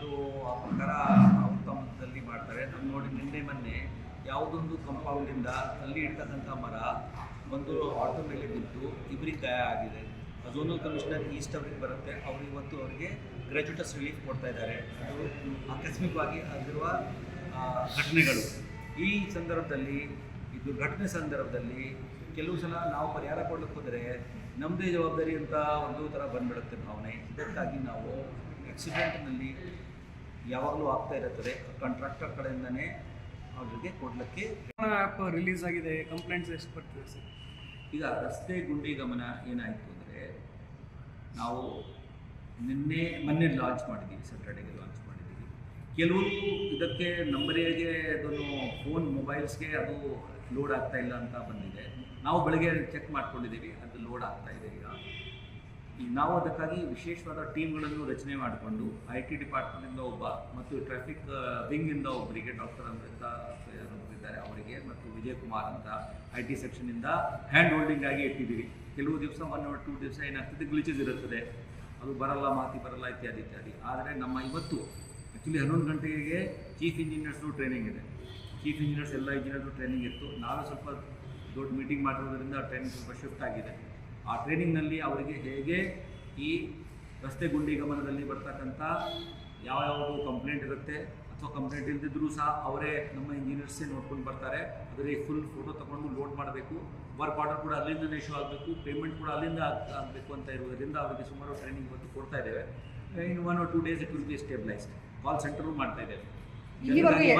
ಅದು ಆ ಪ್ರಕಾರ ಉತ್ತಮದಲ್ಲಿ ಮಾಡ್ತಾರೆ. ನಾವು ನೋಡಿ ನಿನ್ನೆ ಮೊನ್ನೆ ಯಾವುದೊಂದು ಕಂಪೌಂಡಿಂದ ಅಲ್ಲಿ ಇರ್ತಕ್ಕಂಥ ಮರ ಒಂದು ಆಟೋ ಮೇಲೆ ಬಿದ್ದು ಇಬ್ಬರಿಗೆ ಗಾಯ ಆಗಿದೆ. ಝೋನಲ್ ಕಮಿಷನರ್ ಈಸ್ಟ್ ಅವರಿಗೆ ಬರುತ್ತೆ. ಅವರು ಇವತ್ತು ಅವರಿಗೆ ಗ್ರ್ಯಾಜುಟಸ್ ರಿಲೀಫ್ ಕೊಡ್ತಾ ಇದ್ದಾರೆ. ಅದು ಆಕಸ್ಮಿಕವಾಗಿ ಆಗಿರುವ ಘಟನೆಗಳು. ಈ ಸಂದರ್ಭದಲ್ಲಿ ಇದು ಘಟನೆ ಸಂದರ್ಭದಲ್ಲಿ ಕೆಲವು ಸಲ ನಾವು ಪರಿಹಾರ ಕೊಡ್ಲಿಕ್ಕೆ ಹೋದರೆ ನಮ್ಮದೇ ಜವಾಬ್ದಾರಿ ಅಂತ ಒಂದು ಥರ ಬಂದ್ಬಿಡುತ್ತೆ ಭಾವನೆ. ಇದಕ್ಕಾಗಿ ನಾವು ಆಕ್ಸಿಡೆಂಟ್ನಲ್ಲಿ ಯಾವಾಗಲೂ ಆಗ್ತಾ ಇರುತ್ತದೆ. ಕಾಂಟ್ರಾಕ್ಟರ್ ಕಡೆಯಿಂದನೇ ಅವರಿಗೆ ಕೊಡಲಿಕ್ಕೆ ಆ್ಯಪ್ ರಿಲೀಸ್ ಆಗಿದೆ. ಕಂಪ್ಲೇಂಟ್ಸ್ ಎಷ್ಟು ಬರ್ತದೆ ಸರ್? ಈಗ ರಸ್ತೆ ಗುಂಡಿ ಗಮನ ಏನಾಯಿತು ಅಂದರೆ ನಾವು ನಿನ್ನೆ ಮೊನ್ನೆ ಲಾಂಚ್ ಮಾಡಿದ್ದೀವಿ ಸ್ಯಾಟರ್ಡೆಗೆ ಲಾಂಚ್ ಮಾಡಿದ್ದೀವಿ ಕೆಲವರು ಇದಕ್ಕೆ ನಂಬರಿಗೆ ಅದನ್ನು ಫೋನ್ ಮೊಬೈಲ್ಸ್ಗೆ ಅದು ಲೋಡ್ ಆಗ್ತಾ ಇಲ್ಲ ಅಂತ ಬಂದಿದೆ. ನಾವು ಬೆಳಗ್ಗೆ ಚೆಕ್ ಮಾಡ್ಕೊಂಡಿದ್ದೀವಿ ಅದು ಲೋಡ್ ಆಗ್ತಾ ಇದೆ ಈಗ ಈಗ. ನಾವು ಅದಕ್ಕಾಗಿ ವಿಶೇಷವಾದ ಟೀಮ್ಗಳನ್ನು ರಚನೆ ಮಾಡಿಕೊಂಡು ಐ ಟಿ ಡಿಪಾರ್ಟ್ಮೆಂಟಿಂದ ಒಬ್ಬ ಮತ್ತು ಟ್ರಾಫಿಕ್ ವಿಂಗಿಂದ ಒಬ್ಬರಿಗೆ ಡಾಕ್ಟರ್ ಅಂತ ಇದ್ದಾರೆ ಅವರಿಗೆ ಮತ್ತು ವಿಜಯ್ ಕುಮಾರ್ ಅಂತ ಐ ಟಿ ಸೆಕ್ಷನಿಂದ ಹ್ಯಾಂಡ್ ಹೋಲ್ಡಿಂಗ್ ಆಗಿ ಇಟ್ಟಿದ್ದೀವಿ. ಕೆಲವು ದಿವಸ ಒನ್ ಅವರ್ ಟೂ ದಿವಸ ಏನಾಗ್ತದೆ ಗ್ಲಿಚಸ್ ಇರುತ್ತದೆ. ಅದು ಬರಲ್ಲ, ಮಾತಿ ಬರಲ್ಲ ಇತ್ಯಾದಿ ಇತ್ಯಾದಿ. ಆದರೆ ನಮ್ಮ ಇವತ್ತು ಆ್ಯಕ್ಚುಲಿ ಹನ್ನೊಂದು ಗಂಟೆಗೆ ಚೀಫ್ ಇಂಜಿನಿಯರ್ಸ್ದು ಟ್ರೈನಿಂಗ್ ಇದೆ. ಚೀಫ್ ಇಂಜಿನಿಯರ್ಸ್ ಎಲ್ಲ ಇಂಜಿನಿಯರ್ಸ್ದು ಟ್ರೈನಿಂಗ್ ಇತ್ತು. ನಾವೇ ಸ್ವಲ್ಪ ದೊಡ್ಡ ಮೀಟಿಂಗ್ ಮಾಡಿರೋದ್ರಿಂದ ಟ್ರೈನಿಂಗ್ ಸ್ವಲ್ಪ ಶಿಫ್ಟ್ ಆಗಿದೆ. ಆ ಟ್ರೈನಿಂಗ್ನಲ್ಲಿ ಅವರಿಗೆ ಹೇಗೆ ಈ ರಸ್ತೆ ಗುಂಡಿ ಗಮನದಲ್ಲಿ ಬರ್ತಕ್ಕಂಥ ಯಾವ ಯಾವುದು ಕಂಪ್ಲೇಂಟ್ ಇರುತ್ತೆ ಅಥವಾ ಕಂಪ್ಲೇಂಟ್ ಇಲ್ದಿದ್ರೂ ಸಹ ಅವರೇ ನಮ್ಮ ಇಂಜಿನಿಯರ್ಸೇ ನೋಡ್ಕೊಂಡು ಬರ್ತಾರೆ. ಅದರಲ್ಲಿ ಫುಲ್ ಫೋಟೋ ತೊಗೊಂಡು ಲೋಡ್ ಮಾಡಬೇಕು. ವರ್ಕ್ ಆರ್ಡರ್ ಕೂಡ ಅಲ್ಲಿಂದನೇ ಇಶ್ಯೂ ಆಗಬೇಕು. ಪೇಮೆಂಟ್ ಕೂಡ ಅಲ್ಲಿಂದ ಆಗ್- ಆಗಬೇಕು ಅಂತ ಇರುವುದರಿಂದ ಅವರಿಗೆ ಸುಮಾರು ಟ್ರೈನಿಂಗ್ ಇವತ್ತು ಕೊಡ್ತಾ ಇದ್ದೇವೆ. In one or two days it will be stabilised call centre ಮಾಡ್ತಾ ಇದ್ದೇವೆ.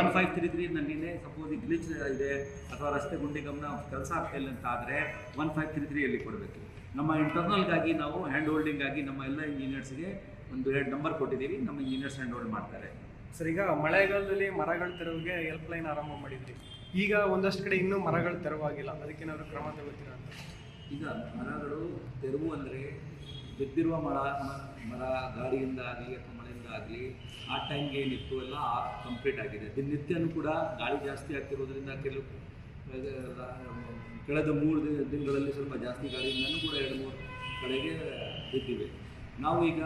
ಒನ್ ಫೈವ್ ತ್ರೀ ತ್ರೀ ನಲ್ಲಿನೇ ಸಪೋಸ್ ಗ್ಲಿಚ್ ಇದೆ ಅಥವಾ ರಸ್ತೆ ಗುಂಡಿ ಗಮನ ಕೆಲಸ ಆಗ್ತಾ ಇಲ್ಲ ಅಂತ ಆದರೆ ಒನ್ ಫೈವ್ ತ್ರೀ ತ್ರೀಯಲ್ಲಿ ಕೊಡಬೇಕು. ನಮ್ಮ ಇಂಟರ್ನಲ್ಗಾಗಿ ನಾವು ಹ್ಯಾಂಡ್ ಹೋಲ್ಡಿಂಗ್ ಆಗಿ ನಮ್ಮ ಎಲ್ಲ ಇಂಜಿನಿಯರ್ಸ್ಗೆ ಒಂದು ಎರಡು ನಂಬರ್ ಕೊಟ್ಟಿದ್ದೀವಿ. ನಮ್ಮ ಇಂಜಿನಿಯರ್ಸ್ ಹ್ಯಾಂಡ್ ಹೋಲ್ಡ್ ಮಾಡ್ತಾರೆ. ಸರ್ ಈಗ ಮಳೆಗಾಲದಲ್ಲಿ ಮರಗಳ ತೆರವಿಗೆ ಹೆಲ್ಪ್ ಲೈನ್ ಆರಂಭ ಮಾಡಿದ್ರಿ. ಈಗ ಒಂದಷ್ಟು ಕಡೆ ಇನ್ನೂ ಮರಗಳು ತೆರವಾಗಿಲ್ಲ. ಅದಕ್ಕೇನಾದ್ರು ಕ್ರಮ ತಗೋತೀರಾ ಅಂತ? ಈಗ ಮರಗಳು ತೆರವು ಅಂದರೆ ಬಿದ್ದಿರುವ ಮರ ಮರ ಗಾಳಿಯಿಂದಾಗಲಿ ಅಥವಾ ಮಳೆಯಿಂದ ಆಗಲಿ ಆ ಟೈಮ್ಗೆ ಏನಿತ್ತು ಎಲ್ಲ ಕಂಪ್ಲೀಟ್ ಆಗಿದೆ. ದಿನನಿತ್ಯನೂ ಕೂಡ ಗಾಳಿ ಜಾಸ್ತಿ ಆಗ್ತಿರೋದ್ರಿಂದ ಕೆಲವು ಕಳೆದ ಮೂರು ದಿನ, ದಿನಗಳಲ್ಲಿ ಸ್ವಲ್ಪ ಜಾಸ್ತಿ ಗಾಳಿಯಿಂದನೂ ಕೂಡ ಎರಡು ಮೂರು ಕಡೆಗೆ ಬಿದ್ದಿವೆ. ನಾವು ಈಗ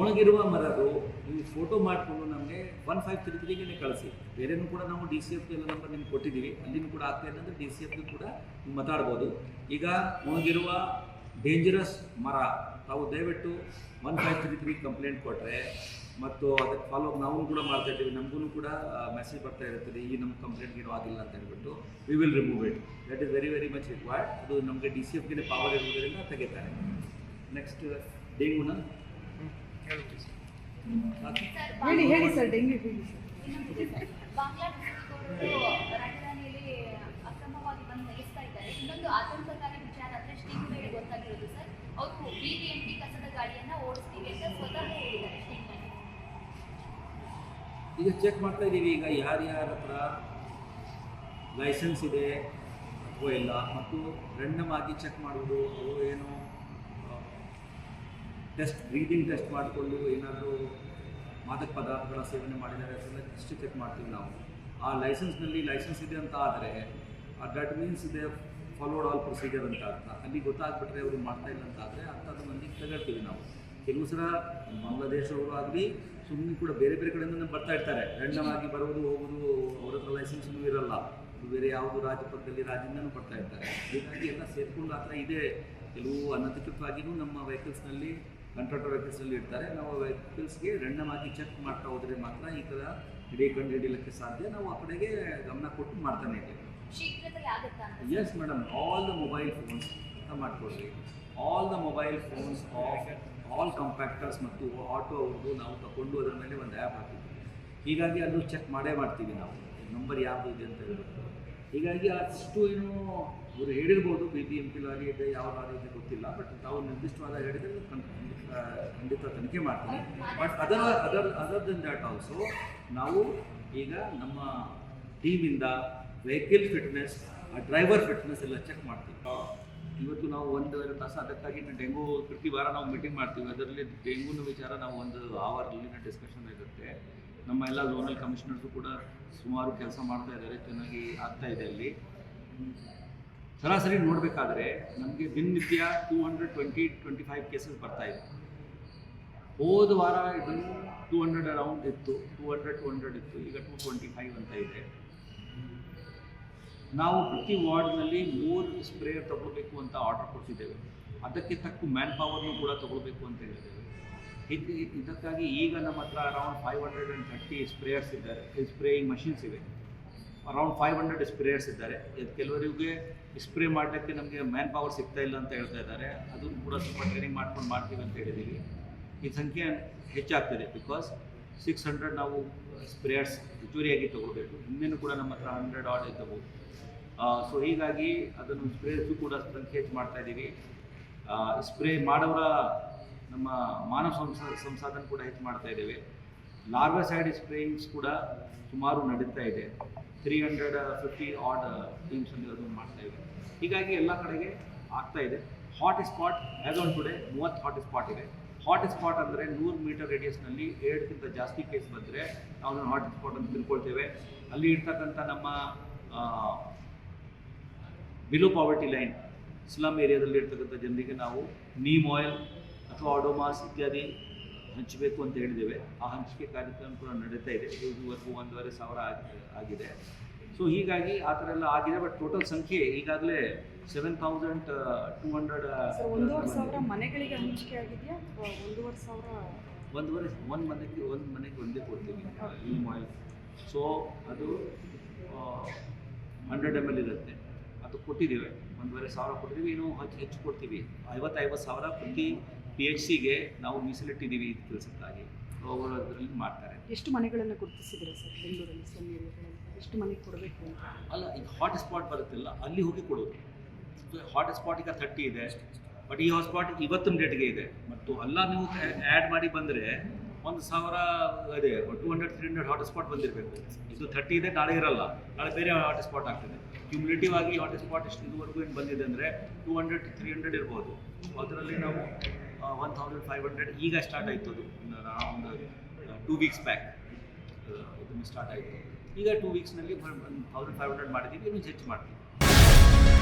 ಒಣಗಿರುವ ಮರದು ನೀವು ಫೋಟೋ ಮಾಡಿಕೊಂಡು ನಮಗೆ ಒನ್ ಫೈವ್ ತ್ರೀ ತ್ರೀಗೆ ಕಳಿಸಿ. ಬೇರೆನೂ ಕೂಡ ನಾವು ಡಿ ಸಿ ಎಫ್ ಎಲ್ಲ ನಂಬರ್ ನಿಮ್ಗೆ ಕೊಟ್ಟಿದ್ದೀವಿ. ಅಲ್ಲಿನೂ ಕೂಡ ಆಗ್ತಾ ಇಲ್ಲ ಅಂದರೆ ಡಿ ಸಿ ಎಫ್ ಕೂಡ ಮಾತಾಡ್ಬೋದು. ಈಗ ಒಣಗಿರುವ ಡೇಂಜರಸ್ ಮರ. ತಾವು ದಯವಿಟ್ಟು one five three three complaint ಕೊಟ್ಟರೆ ಮತ್ತು ಅದಕ್ಕೆ ಫಾಲೋ ನಾವು ಕೂಡ ಮಾಡ್ತಾ ಇದ್ದೀವಿ. ನಮಗೂ ಕೂಡ ಮೆಸೇಜ್ ಬರ್ತಾ ಇರುತ್ತದೆ ಈ ನಮ್ಮ ಕಂಪ್ಲೇಂಟ್ ಏನೂ ಆಗಿಲ್ಲ ಅಂತ ಹೇಳ್ಬಿಟ್ಟು we will remove it that is very very much required ಅದು ನಮಗೆ ಡಿ ಸಿ ಎಫ್ಗೆ ಪವರ್ ಇರುವುದರಿಂದ ತೆಗಿತಾರೆ. ನೆಕ್ಸ್ಟ್ ಡೆಂಗೂನ ಹೇಳಿ ಹೇಳಿ ಸರ್ ಡೆಂಗ್ಯೂ ಹೇಳಿ ಅಕ್ರಮವಾಗಿ ಬಂದು ನೆಲೆಸ್ತಾ ಇದ್ದಾರೆ. ಇನ್ನೊಂದು ಆತಂಕಕಾರಿ ವಿಚಾರ ಅಂದ್ರೆ ಸ್ಟಿಂಗ್ ವೇಳೆ ಗೊತ್ತಾಗಿರೋದು ಸರ್ ಅವರು ಬಿಬಿಎಂಪಿ ಕಸದ ಗಾಡಿಯನ್ನ ಓಡಿಸ್ತೀವಿ ಅಂತ ಸ್ವತಃ ಈಗ ಚೆಕ್ ಮಾಡ್ತಾ ಇದ್ದೀವಿ, ಈಗ ಯಾರ್ಯಾರ ಹತ್ರ ಲೈಸೆನ್ಸ್ ಇದೆ ಅಥವಾ ಇಲ್ಲ, ಮತ್ತು ರೆಂಡಮ್ ಆಗಿ ಚೆಕ್ ಮಾಡುವುದು, ಅವರು ಏನು ಟೆಸ್ಟ್ ಬ್ರೀದಿಂಗ್ ಟೆಸ್ಟ್ ಮಾಡಿಕೊಂಡು ಏನಾದರೂ ಮಾದಕ ಪದಾರ್ಥಗಳ ಸೇವನೆ ಮಾಡಿದ್ದಾರೆ ಅದೆಲ್ಲ ಇಷ್ಟು ಚೆಕ್ ಮಾಡ್ತೀವಿ ನಾವು. ಆ ಲೈಸೆನ್ಸ್ನಲ್ಲಿ ಲೈಸೆನ್ಸ್ ಇದೆ ಅಂತ ಆದರೆ ದಟ್ ಮೀನ್ಸ್ ಇದೆ ಫಾಲೋಡ್ ಆಲ್ ಪ್ರೊಸೀಜರ್ ಅಂತ ಅರ್ಥ. ಅಲ್ಲಿ ಗೊತ್ತಾಗ್ಬಿಟ್ರೆ ಅವರು ಮಾಡ್ತಾ ಇಲ್ಲ ಅಂತ ಆದರೆ ಅಂಥದ್ದು ಮಂದಿಗೆ ತಗೊಳ್ತೀವಿ ನಾವು. ಕೆಲವು ಸಲ ಬಾಂಗ್ಲಾದೇಶವರು ಆಗಲಿ ಸುಮ್ಮನೆ ಕೂಡ ಬೇರೆ ಬೇರೆ ಕಡೆಯಿಂದ ಬರ್ತಾ ಇರ್ತಾರೆ. ಆಗಿ ಬರೋದು, ಹೋಗೋದು, ಅವ್ರ ಹತ್ರ ಲೈಸೆನ್ಸ್ನೂ ಇರಲ್ಲ. ಬೇರೆ ಯಾವುದು ರಾಜ್ಯಪಥದಲ್ಲಿ ರಾಜ್ಯದಿಂದನೂ ಬರ್ತಾ ಇರ್ತಾರೆ. ಹೀಗಾಗಿ ಎಲ್ಲ ಸೇರ್ಕೊಂಡು ಆ ಥರ ಇದೆ. ಕೆಲವು ಅನಧಿಕೃತವಾಗಿಯೂ ನಮ್ಮ ವೆಹಿಕಲ್ಸ್ನಲ್ಲಿ ಕಂಟ್ರಾಕ್ಟರ್ ವೆಹಿಕಲ್ಸ್ನಲ್ಲಿ ಇರ್ತಾರೆ. ನಾವು ವೆಹಿಕಲ್ಸ್ಗೆ ಆಗಿ ಚೆಕ್ ಮಾಡ್ತಾ ಹೋದರೆ ಮಾತ್ರ ಈ ಥರ ಹಿಡಿ, ಕಂಡು ಹಿಡಿಯಲಿಕ್ಕೆ ಸಾಧ್ಯ. ನಾವು ಆ ಕಡೆಗೆ ಗಮನ ಕೊಟ್ಟು ಮಾಡ್ತಾನೆ ಇದ್ದೀವಿ. ಶೀಘ್ರದಲ್ಲಿ ಆಗುತ್ತಾ yes madam all the mobile phones ಅಂತ ಮಾಡ್ಕೊಳ್ರಿ all the mobile phones of all compactors ಮತ್ತು ಆಟೋ ಅವ್ರದ್ದು ನಾವು ತಗೊಂಡು ಅದರ ಮೇಲೆ ಒಂದು ಆ್ಯಪ್ ಹಾಕಿದ್ವಿ. ಹೀಗಾಗಿ ಅದು ಚೆಕ್ ಮಾಡೇ ಮಾಡ್ತೀವಿ ನಾವು. ನಂಬರ್ ಯಾವುದು ಇದೆ ಅಂತ ಹೇಳ್ಬಿಟ್ಟು. ಹೀಗಾಗಿ ಅಷ್ಟು ಏನು ಇವರು ಹೇಳಿರ್ಬೋದು B B M P lorry ಇದೆ ಯಾವ ಲಾರಿ ಇದೆ ಗೊತ್ತಿಲ್ಲ ಬಟ್ ತಾವು ನಿರ್ದಿಷ್ಟವಾದ ಹೇಳಿದರೆ ಖಂಡಿತ ಖಂಡಿತ ತನಿಖೆ ಮಾಡ್ತೀವಿ. But other other other then that also ನಾವು ಈಗ ನಮ್ಮ ಟೀಮಿಂದ ವೆಹಿಕಲ್ ಫಿಟ್ನೆಸ್ ಆ ಡ್ರೈವರ್ ಫಿಟ್ನೆಸ್ ಎಲ್ಲ ಚೆಕ್ ಮಾಡ್ತೀವಿ. ಇವತ್ತು ನಾವು ಒಂದೂವರೆ ತಾಸು, ಅದಕ್ಕಾಗಿ ಡೆಂಗು, ಪ್ರತಿ ವಾರ ನಾವು ಮೀಟಿಂಗ್ ಮಾಡ್ತೀವಿ. ಅದರಲ್ಲಿ ಡೆಂಗೂನ ವಿಚಾರ ನಾವು ಒಂದು ಅವರಲ್ಲಿನ ಡಿಸ್ಕಷನ್ ಇರುತ್ತೆ. ನಮ್ಮ ಎಲ್ಲ ಝೋನಲ್ ಕಮಿಷನರ್ಸು ಕೂಡ ಸುಮಾರು ಕೆಲಸ ಮಾಡ್ತಾ ಇದ್ದಾರೆ, ಚೆನ್ನಾಗಿ ಆಗ್ತಾ ಇದೆ ಅಲ್ಲಿ. ಸರಾಸರಿ ನೋಡಬೇಕಾದ್ರೆ ನಮಗೆ ದಿನನಿತ್ಯ two hundred twenty twenty five cases ಬರ್ತಾ ಇದೆ. ಹೋದ ವಾರ ಇದನ್ನು ಟೂ ಹಂಡ್ರೆಡ್ ಅರೌಂಡ್ ಇತ್ತು ಟೂ ಹಂಡ್ರೆಡ್ ಟೂ ಹಂಡ್ರೆಡ್ ಇತ್ತು, ಈಗ ಟೂ ಟ್ವೆಂಟಿ ಫೈವ್ ಅಂತ ಇದೆ. ನಾವು ಪ್ರತಿ ವಾರ್ಡ್ನಲ್ಲಿ ಮೂರು ಸ್ಪ್ರೇಯರ್ ತಗೊಳ್ಬೇಕು ಅಂತ ಆರ್ಡರ್ ಕೊಟ್ಟಿದ್ದೇವೆ. ಅದಕ್ಕೆ ತಕ್ಕ ಮ್ಯಾನ್ ಪವರ್ನು ಕೂಡ ತಗೊಳ್ಬೇಕು ಅಂತ ಹೇಳಿದ್ದೇವೆ. ಇದು ಇದಕ್ಕಾಗಿ ಈಗ ನಮ್ಮ ಹತ್ರ around five hundred and thirty sprayers ಇದ್ದಾರೆ. ಸ್ಪ್ರೇಯಿಂಗ್ ಮಷಿನ್ಸ್ ಇವೆ. ಅರೌಂಡ್ ಫೈವ್ ಹಂಡ್ರೆಡ್ ಸ್ಪ್ರೇಯರ್ಸ್ ಇದ್ದಾರೆ. ಇದು ಕೆಲವರಿಗೆ ಸ್ಪ್ರೇ ಮಾಡಲಿಕ್ಕೆ ನಮಗೆ ಮ್ಯಾನ್ ಪವರ್ ಸಿಗ್ತಾ ಇಲ್ಲ ಅಂತ ಹೇಳ್ತಾ ಇದ್ದಾರೆ. ಅದು ಕೂಡ ಸ್ವಲ್ಪ ಟ್ರೈನಿಂಗ್ ಮಾಡ್ಕೊಂಡು ಮಾಡ್ತೀವಿ ಅಂತ ಹೇಳಿದ್ದೀವಿ. ಈ ಸಂಖ್ಯೆ ಹೆಚ್ಚಾಗ್ತಿದೆ ಬಿಕಾಸ್ ಸಿಕ್ಸ್ ಹಂಡ್ರೆಡ್ ನಾವು ಸ್ಪ್ರೇಯರ್ಸ್ ಹೆಚ್ಚುವರಿಯಾಗಿ ತಗೋಬೇಕು. ಇನ್ನೇನು ಕೂಡ ನಮ್ಮ ಹತ್ರ ಹಂಡ್ರೆಡ್ ಆರ್ಡ್ ಇದ್ದವು. ಸೊ ಹೀಗಾಗಿ ಅದನ್ನು ಸ್ಪ್ರೇಸು ಕೂಡ ಸಂಖ್ಯೆ ಮಾಡ್ತಾ ಇದ್ದೀವಿ ಸ್ಪ್ರೇ ಮಾಡೋರ ನಮ್ಮ ಮಾನವ ಸಂಸ, ಸಂಸಾಧನ ಕೂಡ ಹೆಚ್ಚು ಮಾಡ್ತಾ ಇದ್ದೇವೆ. ಲಾರ್ವಸೈಡ್ ಸ್ಪ್ರೇಯಿಂಗ್ಸ್ ಕೂಡ ಸುಮಾರು ನಡೀತಾ ಇದೆ. ತ್ರೀ ಹಂಡ್ರೆಡ್ ಫಿಫ್ಟಿ ಆಡ್ ಟೀಮ್ಸಲ್ಲಿ ಅದನ್ನು ಮಾಡ್ತಾ ಇವೆ ಹೀಗಾಗಿ ಎಲ್ಲ ಕಡೆಗೆ ಆಗ್ತಾ ಇದೆ. Hot spot as on today ಮೂವತ್ತು ಹಾಟ್ ಸ್ಪಾಟ್ ಇದೆ. ಹಾಟ್ ಸ್ಪಾಟ್ ಅಂದರೆ ನೂರು ಮೀಟರ್ ರೇಡಿಯಸ್ನಲ್ಲಿ ಎರಡಕ್ಕಿಂತ ಜಾಸ್ತಿ ಕೇಸ್ ಬಂದರೆ ನಾವು ಹಾಟ್ ಸ್ಪಾಟ್ ಅಂತ ತಿಳ್ಕೊಳ್ತೇವೆ. ಅಲ್ಲಿ ಇರ್ತಕ್ಕಂಥ ನಮ್ಮ ಬಿಲೋ ಪಾವರ್ಟಿ ಲೈನ್ ಸ್ಲಮ್ ಏರಿಯಾದಲ್ಲಿ ಇರ್ತಕ್ಕಂಥ ಜನರಿಗೆ ನಾವು ನೀಮ್ ಆಯಿಲ್ ಅಥವಾ ಆಡೋಮಾಸ್ ಇತ್ಯಾದಿ ಹಂಚಬೇಕು ಅಂತ ಹೇಳಿದ್ದೇವೆ. ಆ ಹಂಚಿಕೆ ಕಾರ್ಯಕ್ರಮ ಕೂಡ ನಡೀತಾ ಇದೆ. ಇದುವರೆಗೂ ಒಂದೂವರೆ ಸಾವಿರ ಆಗಿ- ಆಗಿದೆ. ಸೊ ಹೀಗಾಗಿ ಆ ಥರ ಎಲ್ಲ ಆಗಿದೆ ಬಟ್ ಟೋಟಲ್ ಸಂಖ್ಯೆ ಈಗಾಗಲೇ seven thousand two hundred sir ಒಂದೂವರೆ ಸಾವಿರ ಮನೆಗಳಿಗೆ ಹಂಚಿಕೆ ಆಗಿದೆಯಾ? ಅಥವಾ ಒಂದೂವರೆ ಸಾವಿರ? ಒಂದೂವರೆ ಒಂದು ಮನೆಗೆ ಒಂದು ಮನೆಗೆ ಒಂದೇ ಕೊಡ್ತೀವಿ ಈ ಆಯಿಲ್ ಸೊ ಅದು ಹಂಡ್ರೆಡ್ ಎಂ ಎಲ್ ಇರುತ್ತೆ. ಅದು ಕೊಟ್ಟಿದ್ದೀವಿ. ಒಂದೂವರೆ ಸಾವಿರ ಕೊಟ್ಟಿದ್ದೀವಿ. ಇನ್ನೂ ಹೆಚ್ಚು ಹೆಚ್ಚು ಕೊಡ್ತೀವಿ. ಐವತ್ತು ಐವತ್ತು ಸಾವಿರ ಪ್ರತಿ ಪಿ ಎಚ್ ಸಿಗೆ ನಾವು ಮೀಸಲಿಟ್ಟಿದ್ದೀವಿ ಈ ಕೆಲಸಕ್ಕಾಗಿ. ಅವರು ಅದರಲ್ಲಿ ಮಾಡ್ತಾರೆ. ಎಷ್ಟು ಮನೆಗಳನ್ನು ಗುರುತಿಸಿದ್ರೆ ಸರ್? ಬೆಂಗಳೂರಲ್ಲಿ ಎಷ್ಟು ಮನೆಗೆ ಕೊಡಬೇಕು ಅಲ್ಲ ಈಗ ಹಾಟ್ ಸ್ಪಾಟ್ ಬರುತ್ತಲ್ಲ ಅಲ್ಲಿ ಹೋಗಿ ಕೊಡೋದು. ಹಾಟ್ ಸ್ಪಾಟ್ ಈಗ ಥರ್ಟಿ ಇದೆ. ಬಟ್ ಈ ಹಾಟ್ಸ್ಪಾಟ್ ಇವತ್ತಿನ ಡೇಟ್ಗೆ ಇದೆ. ಮತ್ತು ಅಲ್ಲ ನೀವು ಆ್ಯಡ್ ಮಾಡಿ ಬಂದರೆ ಒಂದು ಸಾವಿರ ಇದೆ. Two hundred three hundred hot spot ಬಂದಿರಬೇಕು. ಇದು ಥರ್ಟಿ ಇದೆ, ನಾಳೆ ಇರಲ್ಲ. ನಾಳೆ ಬೇರೆ ಹಾಟ್ ಸ್ಪಾಟ್ ಆಗ್ತದೆ. ಕ್ಯುಮುಲೇಟಿವ್ ಆಗಿ ಹಾಟ್ ಸ್ಪಾಟ್ ಎಷ್ಟು ಇದುವರೆಗೂ ಏನು ಬಂದಿದೆ ಅಂದರೆ ಟೂ ಹಂಡ್ರೆಡ್ ತ್ರೀ ಹಂಡ್ರೆಡ್ ಇರ್ಬೋದು. ಅದರಲ್ಲಿ ನಾವು ಒನ್ ತೌಸಂಡ್ ಫೈವ್ ಹಂಡ್ರೆಡ್ ಈಗ ಸ್ಟಾರ್ಟ್ ಆಯಿತು ಅದು. ಒಂದು ಟೂ ವೀಕ್ಸ್ ಬ್ಯಾಕ್ ಸ್ಟಾರ್ಟ್ ಆಯಿತು. ಈಗ ಟೂ ವೀಕ್ಸ್ನಲ್ಲಿ ಒನ್ ತೌಸಂಡ್ ಫೈವ್ ಹಂಡ್ರೆಡ್ ಮಾಡಿದ್ದೀವಿ. ಇನ್ನೂ ಹೆಚ್ಚು ಮಾಡ್ತೀವಿ.